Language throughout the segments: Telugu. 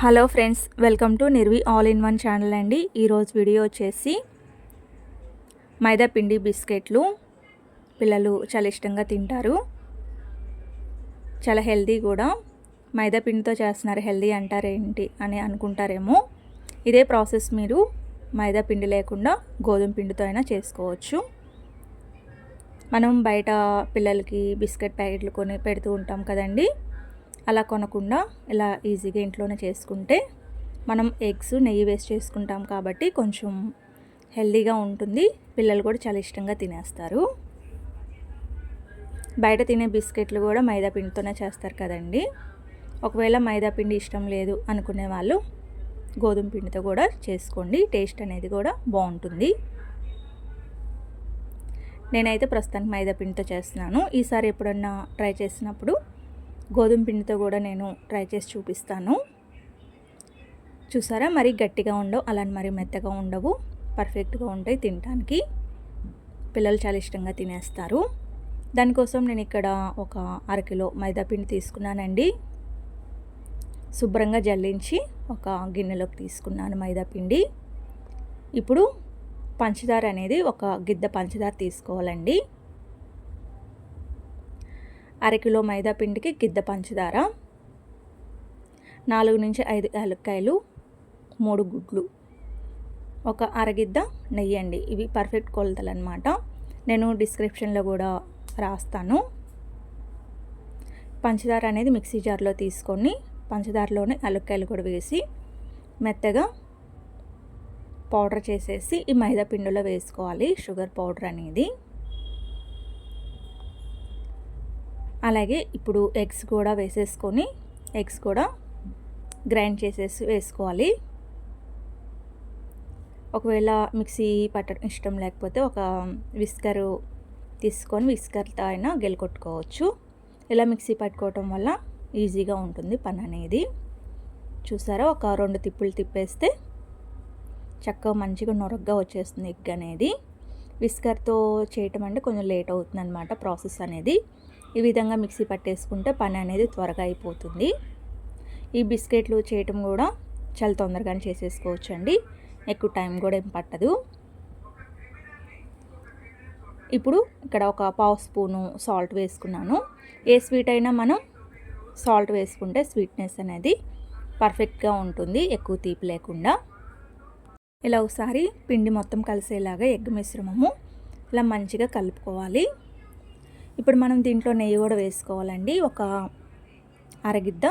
Hello friends welcome to Nirvi all in one channel అండి. ఈరోజు వీడియో వచ్చేసి మైదా పిండి బిస్కెట్లు. పిల్లలు చాలా ఇష్టంగా తింటారు. చాలా హెల్దీ కూడా. మైదా పిండితో చేస్తున్నారు హెల్దీ అంటారేంటి అని అనుకుంటారేమో. ఇదే ప్రాసెస్ మీరు మైదా పిండి లేకుండా గోధుమ పిండితో అయినా చేసుకోవచ్చు. మనం బయట పిల్లలకి బిస్కెట్ ప్యాకెట్లు కొని పెడుతూ ఉంటాం కదండీ. అలా కొనకుండా ఇలా ఈజీగా ఇంట్లోనే చేసుకుంటే మనం ఎగ్స్ నెయ్యి వేస్ట్ చేసుకుంటాం కాబట్టి కొంచెం హెల్దీగా ఉంటుంది. పిల్లలు కూడా చాలా ఇష్టంగా తినేస్తారు. బయట తినే బిస్కెట్లు కూడా మైదా పిండితోనే చేస్తారు కదండి. ఒకవేళ మైదా పిండి ఇష్టం లేదు అనుకునే వాళ్ళు గోధుమ పిండితో కూడా చేసుకోండి. టేస్ట్ అనేది కూడా బాగుంటుంది. నేనైతే ప్రస్తుతానికి మైదా పిండితో చేస్తున్నాను. ఈసారి ఎప్పుడన్నా ట్రై చేసినప్పుడు గోధుమ పిండితో కూడా నేను ట్రై చేసి చూపిస్తాను. చూసారా? మరీ గట్టిగా ఉండవు అలాని మరీ మెత్తగా ఉండవు. పర్ఫెక్ట్గా ఉంటాయి తినడానికి పిల్లలు చాలా ఇష్టంగా తినేస్తారు. దానికోసం నేను ఇక్కడ ఒక అరకిలో మైదాపిండి తీసుకున్నానండి. శుభ్రంగా జల్లించి ఒక గిన్నెలోకి తీసుకున్నాను మైదాపిండి ఇప్పుడు పంచదార అనేది ఒక గిద్ద పంచదార తీసుకోవాలండి. అరకిలో మైదా పిండికి గిద్ద పంచదార నాలుగు నుంచి ఐదు యాలక్కాయలు మూడు గుడ్లు ఒక అరగిద్ద నెయ్యి అండి. ఇవి పర్ఫెక్ట్ కొలతలు అనమాట నేను డిస్క్రిప్షన్లో కూడా రాస్తాను. పంచదార అనేది మిక్సీ జార్లో తీసుకొని పంచదారలోనే అలక్కాయలు కూడా వేసి మెత్తగా పౌడర్ చేసేసి ఈ మైదా పిండిలో వేసుకోవాలి. షుగర్ పౌడర్ అనేది. అలాగే ఇప్పుడు ఎగ్స్ కూడా వేసేసుకొని ఎగ్స్ కూడా గ్రైండ్ చేసేసి వేసుకోవాలి. ఒకవేళ మిక్సీ పట్టడం ఇష్టం లేకపోతే ఒక విస్కరు తీసుకొని విస్కర్తో అయినా గెలకొట్టుకోవచ్చు ఇలా మిక్సీ పట్టుకోవటం వల్ల ఈజీగా ఉంటుంది పని అనేది. చూసారా? ఒక రెండు తిప్పులు తిప్పేస్తే చక్కగా మంచిగా నొరగ్గా వచ్చేస్తుంది ఎగ్ అనేది. విస్కర్తో చేయటం అంటే కొంచెం లేట్ అవుతుంది అనమాట ప్రాసెస్ అనేది. ఈ విధంగా మిక్సీ పట్టేసుకుంటే పని అనేది త్వరగా అయిపోతుంది. ఈ బిస్కెట్లు చేయటం కూడా చాలా తొందరగానే చేసేసుకోవచ్చు అండి ఎక్కువ టైం కూడా ఏం పట్టదు. ఇప్పుడు ఇక్కడ ఒక పావు స్పూను సాల్ట్ వేసుకున్నాను. ఏ స్వీట్ అయినా మనం సాల్ట్ వేసుకుంటే స్వీట్నెస్ అనేది పర్ఫెక్ట్గా ఉంటుంది. ఎక్కువ తీపి లేకుండా. ఇలా ఒకసారి పిండి మొత్తం కలిసేలాగా ఎగ్ మిశ్రమము ఇలా మంచిగా కలుపుకోవాలి. ఇప్పుడు మనం దీంట్లో నెయ్యి కూడా వేసుకోవాలండి. ఒక అరగిద్ద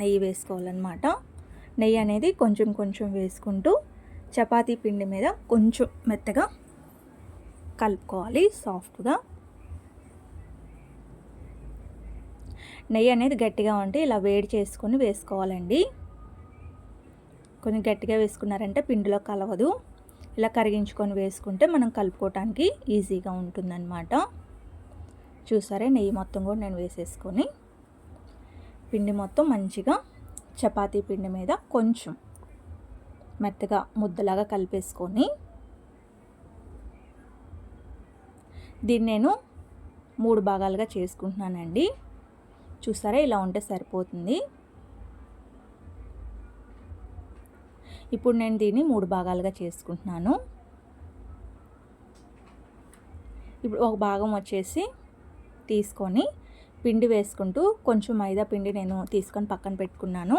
నెయ్యి వేసుకోవాలన్నమాట. నెయ్యి అనేది కొంచెం కొంచెం వేసుకుంటూ చపాతీ పిండి మీద కొంచెం మెత్తగా కలుపుకోవాలి సాఫ్ట్గా. నెయ్యి అనేది గట్టిగా ఉంటే ఇలా వేడి చేసుకొని వేసుకోవాలండి. కొంచెం గట్టిగా వేసుకున్నారంటే పిండిలో కలవదు. ఇలా కరిగించుకొని వేసుకుంటే మనం కలుపుకోవటానికి ఈజీగా ఉంటుందన్నమాట. చూసారే? నెయ్యి మొత్తం కూడా నేను వేసేసుకొని పిండి మొత్తం మంచిగా చపాతీ పిండి మీద కొంచెం మెత్తగా ముద్దలాగా కలిపేసుకొని దీన్ని నేను మూడు భాగాలుగా చేసుకుంటున్నానండి. చూసారా? ఇలా ఉంటే సరిపోతుంది. ఇప్పుడు నేను దీన్ని మూడు భాగాలుగా చేసుకుంటున్నాను. ఇప్పుడు ఒక భాగం వచ్చేసి తీసుకొని పిండి వేసుకుంటూ కొంచెం మైదా పిండి నేను తీసుకొని పక్కన పెట్టుకున్నాను.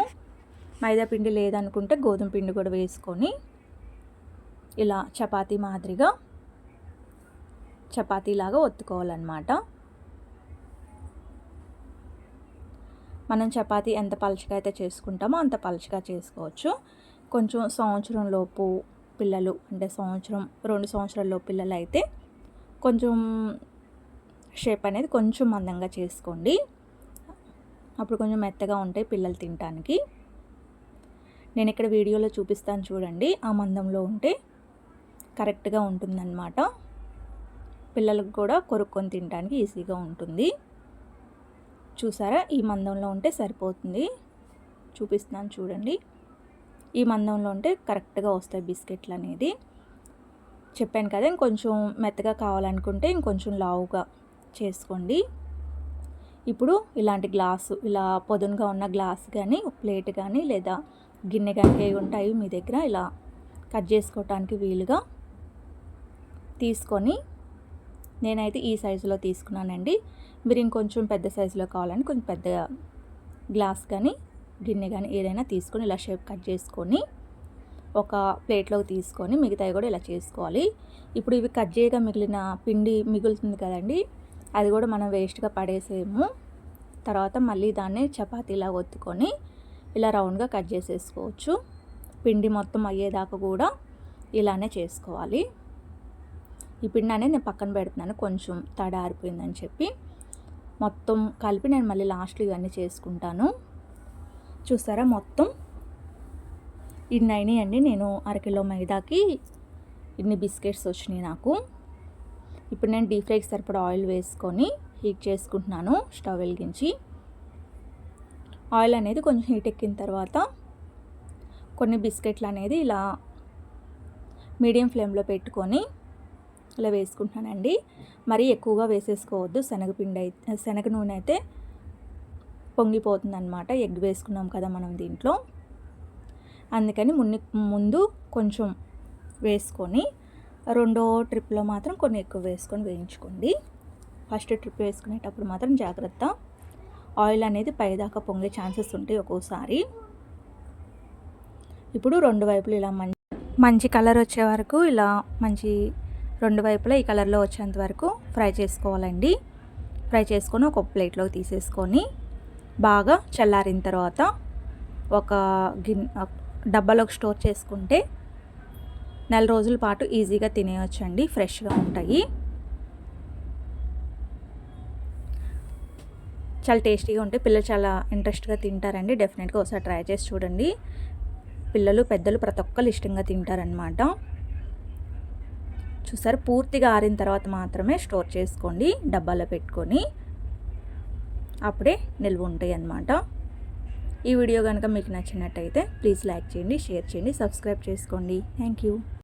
మైదా పిండి లేదనుకుంటే గోధుమ పిండి కూడా వేసుకొని ఇలా చపాతీ మాదిరిగా చపాతీలాగా ఒత్తుకోవాలన్నమాట. మనం చపాతీ ఎంత పలుచగా అయితే చేసుకుంటామో అంత పలుచగా చేసుకోవచ్చు. కొంచెం సంవత్సరం లోపు పిల్లలు అంటే సంవత్సరం రెండు సంవత్సరాల లోపు పిల్లలు అయితే కొంచెం షేప్ అనేది కొంచెం మందంగా చేసుకోండి. అప్పుడు కొంచెం మెత్తగా ఉంటాయి పిల్లలు తినటానికి. నేను ఇక్కడ వీడియోలో చూపిస్తాను చూడండి. ఆ మందంలో ఉంటే కరెక్ట్గా ఉంటుందన్నమాట. పిల్లలకు కూడా కొరుక్కొని తినడానికి ఈజీగా ఉంటుంది. చూసారా? ఈ మందంలో ఉంటే సరిపోతుంది. చూపిస్తున్నాను చూడండి. ఈ మందంలో ఉంటే కరెక్ట్గా వస్తాయి బిస్కెట్లు అనేది. చెప్పాను కదా ఇంకొంచెం మెత్తగా కావాలనుకుంటే ఇంకొంచెం లావుగా చేసుకోండి. ఇప్పుడు ఇలాంటి గ్లాసు ఇలా పొదునుగా ఉన్న గ్లాస్ కానీ ప్లేట్ కానీ లేదా గిన్నె కానీ ఏవి ఉంటాయి మీ దగ్గర ఇలా కట్ చేసుకోవటానికి వీలుగా తీసుకొని నేనైతే ఈ సైజులో తీసుకున్నానండి. మీరు ఇంకొంచెం పెద్ద సైజులో కావాలని కొంచెం పెద్ద గ్లాస్ కానీ గిన్నె కానీ ఏదైనా తీసుకొని ఇలా షేప్ కట్ చేసుకొని ఒక ప్లేట్లోకి తీసుకొని మిగతాయి కూడా ఇలా చేసుకోవాలి. ఇప్పుడు ఇవి కట్ చేయగా మిగిలిన పిండి మిగులుతుంది కదండి. అది కూడా మనం వేస్ట్గా పడేసేము. తర్వాత మళ్ళీ దాన్ని చపాతీలా ఒత్తుకొని ఇలా రౌండ్గా కట్ చేసేసుకోవచ్చు. పిండి మొత్తం అయ్యేదాకా కూడా ఇలానే చేసుకోవాలి. ఈ పిండి అనేది నేను పక్కన పెడుతున్నాను. కొంచెం తడ ఆరిపోయిందని చెప్పి మొత్తం కలిపి నేను మళ్ళీ లాస్ట్లో ఇవన్నీ చేసుకుంటాను. చూసారా మొత్తం? ఇన్ని అయినాయండి. నేను అరకిలో మైదాకి ఇన్ని బిస్కెట్స్ వచ్చినాయి నాకు. ఇప్పుడు నేను డీప్ ఫ్రైకి సరిపడా ఆయిల్ వేసుకొని హీట్ చేసుకుంటున్నాను స్టవ్ వెలిగించి. ఆయిల్ అనేది కొంచెం హీట్ ఎక్కిన తర్వాత కొన్ని బిస్కెట్లు అనేది ఇలా మీడియం ఫ్లేమ్లో పెట్టుకొని ఇలా వేసుకుంటున్నానండి. మరీ ఎక్కువగా వేసేసుకోవద్దు. శనగపిండి అయితే శనగ నూనె అయితే పొంగిపోతుందనమాట ఎగ్ వేసుకున్నాం కదా మనం దీంట్లో. అందుకని మున్ని ముందు కొంచెం వేసుకొని రెండో ట్రిప్లో మాత్రం కొన్ని ఎక్కువ వేసుకొని వేయించుకోండి. ఫస్ట్ ట్రిప్ వేసుకునేటప్పుడు మాత్రం జాగ్రత్త. ఆయిల్ అనేది పైదాకా పొంగే ఛాన్సెస్ ఉంటాయి ఒక్కోసారి. ఇప్పుడు రెండు వైపులు ఇలా మంచి మంచి కలర్ వచ్చే వరకు ఇలా మంచి రెండు వైపులా ఈ కలర్లో వచ్చేంత వరకు ఫ్రై చేసుకోవాలండి. ఫ్రై చేసుకొని ఒక ప్లేట్లోకి తీసేసుకొని బాగా చల్లారిన తర్వాత ఒక గిన్నె డబ్బాలోకి స్టోర్ చేసుకుంటే నెల రోజుల పాటు ఈజీగా తినేయచ్చు అండి ఫ్రెష్గా ఉంటాయి. చాలా టేస్టీగా ఉంటాయి. పిల్లలు చాలా ఇంట్రెస్ట్గా తింటారండి. డెఫినెట్గా ఒకసారి ట్రై చేసి చూడండి. పిల్లలు పెద్దలు ప్రతి ఒక్కరు ఇష్టంగా తింటారనమాట చూసారు పూర్తిగా ఆరిన తర్వాత మాత్రమే స్టోర్ చేసుకోండి డబ్బాలో పెట్టుకొని. అప్పుడే నిల్వ ఉంటాయి అన్నమాట ఈ వీడియో కనుక మీకు నచ్చినట్టయితే ప్లీజ్ లైక్ చేయండి షేర్ చేయండి సబ్స్క్రైబ్ చేసుకోండి. Thank you